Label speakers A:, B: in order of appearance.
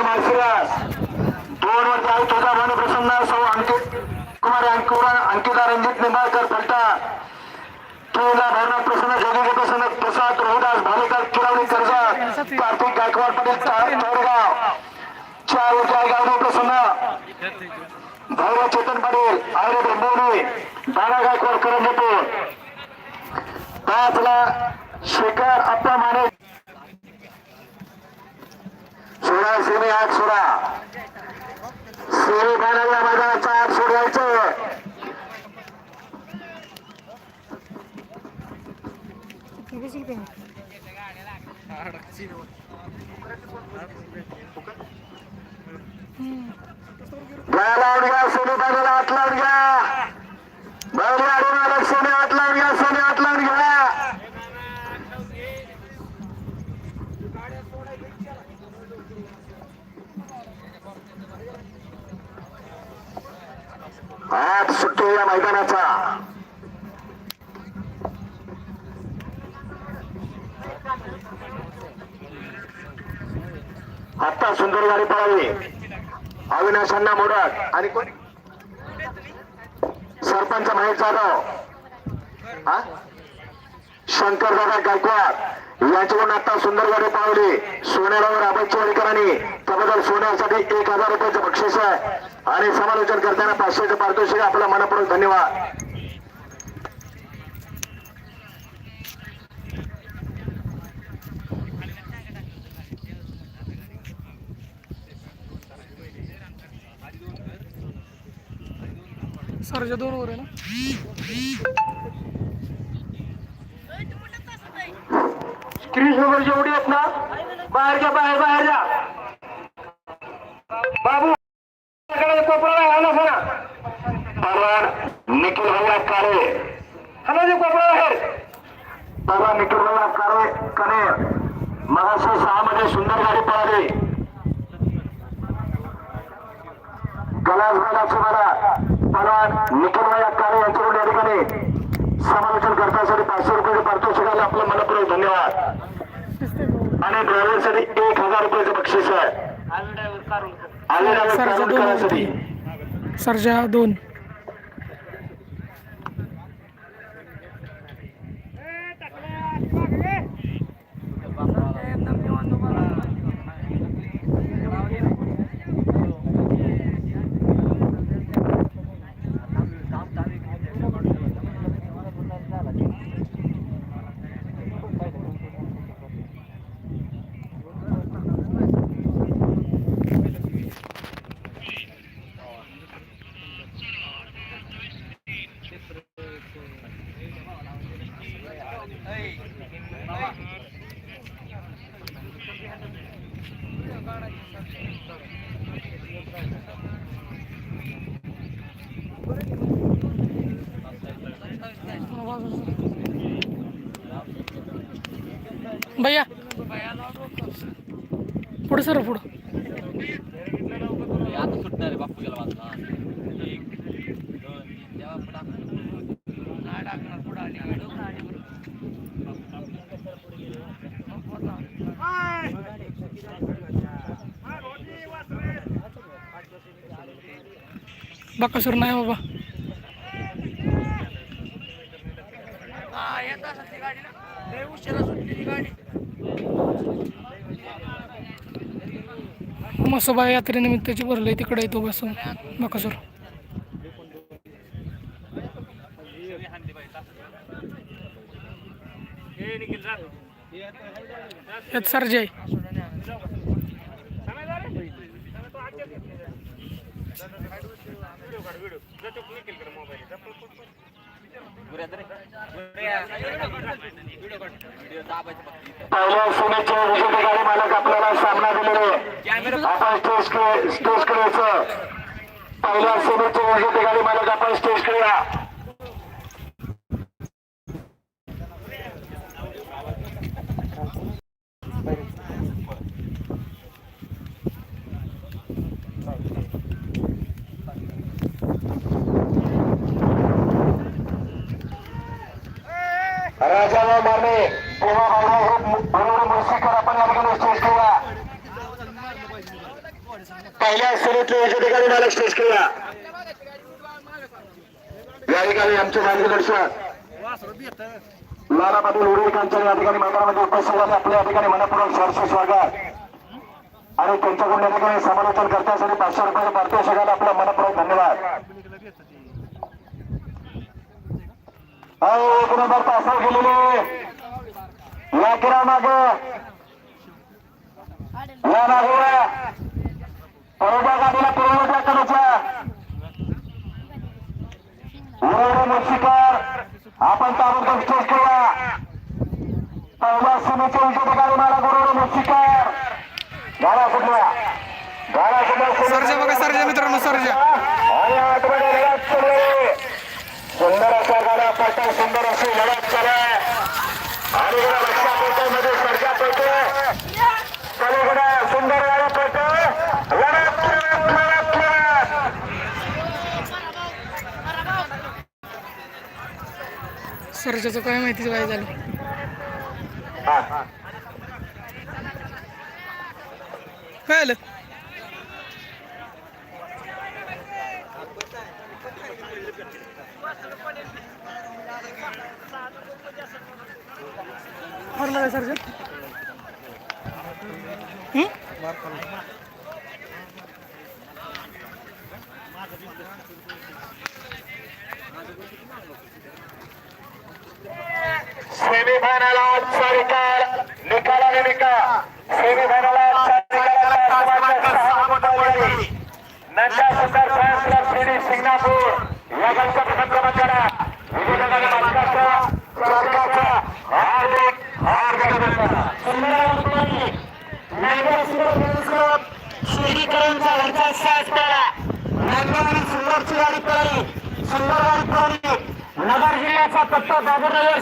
A: विरुद्ध माळशिरस दोन वरती आहे तुझा भानु प्रसन्न. सौ अंकित कुमार अंकुरा अंकिता रणजित निंबाळकर फलटा केला भरनाथ प्रसन्न जोगी प्रसन्न प्रसाद रोहदास भालेकर किरावली कर्जत कार्तिक गायकवाड पटेल तोडगाव. चार वरती आहे प्रसन्न. भैरव चेतन पाटील आयरे ब्रह्मवली बाळा गायकवाड करंजपूर. पाचला शेखर अप्पा माने सोळा सेमी आठ सोळा. सेमी फायनलला मैदानाचा आठ सोडायचं. गळा लावून घ्या सोनी बाजूला लावून घ्या. बैल आडून आलं सोने हात लावून घ्या सोने हात लावून घ्या आज सुट्टी या मैदानाचा आत्ता सुंदर गाडी पळाली. अविनाश अण्णा मोडक. आणि कोण? सरपंच महेश जाधव. हा? शंकर दादा गायकवाड. यांच्याकडून आता सुंदर गाडी पावली सोन्यावर आबाईची वाडीकरांनी त्याबद्दल सोन्यासाठी एक हजार रुपयाचं बक्षीस आहे. आणि समालोचन करताना पाचशेचं पारितोषिक आपला मनपूर्वक धन्यवाद.
B: सरच्या दोन वर आहे ना.
A: जेवढी आहेत ना? बाहेर जा बाहेर बाहेर जा बाबू त्याकडे कोपरा आहे ना निखिल भैया काळे हॅलो जे कोपरा बाहेर. परवा निखिल भैया कने सहा मध्ये सुंदर गाडी पळाली. गलास गलास मला परवान निखिल काळे यांच्याकडून या ठिकाणी समालोचन करण्यासाठी पाचशे रुपये पारितोषिकाला आपलं मनपूर्वक धन्यवाद. आणि ड्रायव्हरसाठी एक हजार रुपयाचं बक्षीस आहे. आले ड्रायव्हर
B: सरजा
A: कारवाई
B: दोन
A: करण्यासाठी
B: वरती सरजा दोन भैया पुढे सर पुढं
C: आता सुटणार आहे बापू गेला माझा एक दोन तीन तेव्हा पुढं नाही टाकणार पुढं आली
B: बाकासूर नाही बाबा.
C: येत ती गाडी ना
B: मसोबा यात्रेनिमित्ताची भरलंय तिकडे येतो बसून बाकासूर. यात सरजे
A: पहिल्या सेमीचे विजेते गाडी मालक आपल्याला सामना दिलेले आपण स्टेज स्टेजकडे यायचं. पहिल्या सेमीचे विजेते गाडी मालक आपण स्टेजकडे या. मारणे तेव्हा बरोबर मुळशीकर आपण या ठिकाणी स्टेज ठेवा पहिल्या सुरूतले विजेतेकारी मालक स्टेज केला. या ठिकाणी आमचे मार्गदर्शक लाला पाटील उरेकांच्या या ठिकाणी मैदानामध्ये उपस्थित झाले. आपल्या या ठिकाणी मनपूर्वक सहर्ष स्वागत. आणि त्यांच्याकडून या ठिकाणी समालोचन करण्यासाठी पाचशे रुपयाचे पार्थिव सगळ्याला आपला मनपूर्वक धन्यवाद. अहो, एक नंबर तासा गेलेले या किरा माग या मागे बरोबर गाडीला पुरवठा करायचा? उरवडे मुर्शिकर आपण ताबडतोब स्टेज केला पहिल्या सीमेच्या विजेतेकारी मला गुरुवडे मुर्शिकर गाडा सुटल्या गाडा सुटल्या
B: सरजा बघा सरजा मित्रांनो सरजा.
A: आणि आतमध्ये लढत सुरू. सुंदर असा गाडा पडता सुंदर अशी लढत आहे. आणि गेला लक्षात येतो मध्ये सर्जा पडतो पलीकडे सुंदर गाडा पडतो लढत लढत लढत लढत
B: सरजाचं काय माहिती काय झालं
A: हा.
B: काय आलं मारला काय सरजा हं?
A: सेमीफायनल आजचा निकाल निकालाने निकाल सेमीफायनल आजचा निकाल नंदा सुंदर फॅन्स क्लब सिटी सिंगनापूर या गलचा प्रथम क्रमांक करा विजयनगर मालकाचा सरकारचा हार्दिक हार्दिक अभिनंदन शिर्डीकरांचा घरचा साथ करा नंदन सुंदरची गाडी पळाली सुंदर गाडी पळाली नगर जिल्ह्याचा पत्ता बाबूनगर